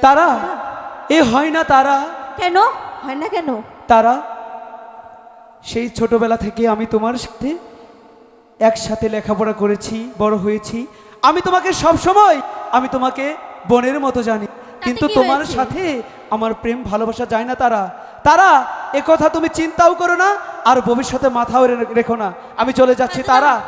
তারা এ হয় না তারা। কেন? হয় না কেন? তারা সেই ছোটবেলা থেকে আমি তোমার সাথে একসাথে লেখাপড়া করেছি বড় হয়েছি। আমি তোমাকে সব সময় আমি তোমাকে বোনের মতো জানি। কিন্তু তোমার সাথে আমার প্রেম ভালোবাসা যায় না তারা। তারা এ কথা তুমি চিন্তাও করো না আর ভবিষ্যতে মাথাও রেখো না। আমি চলে যাচ্ছি তারা।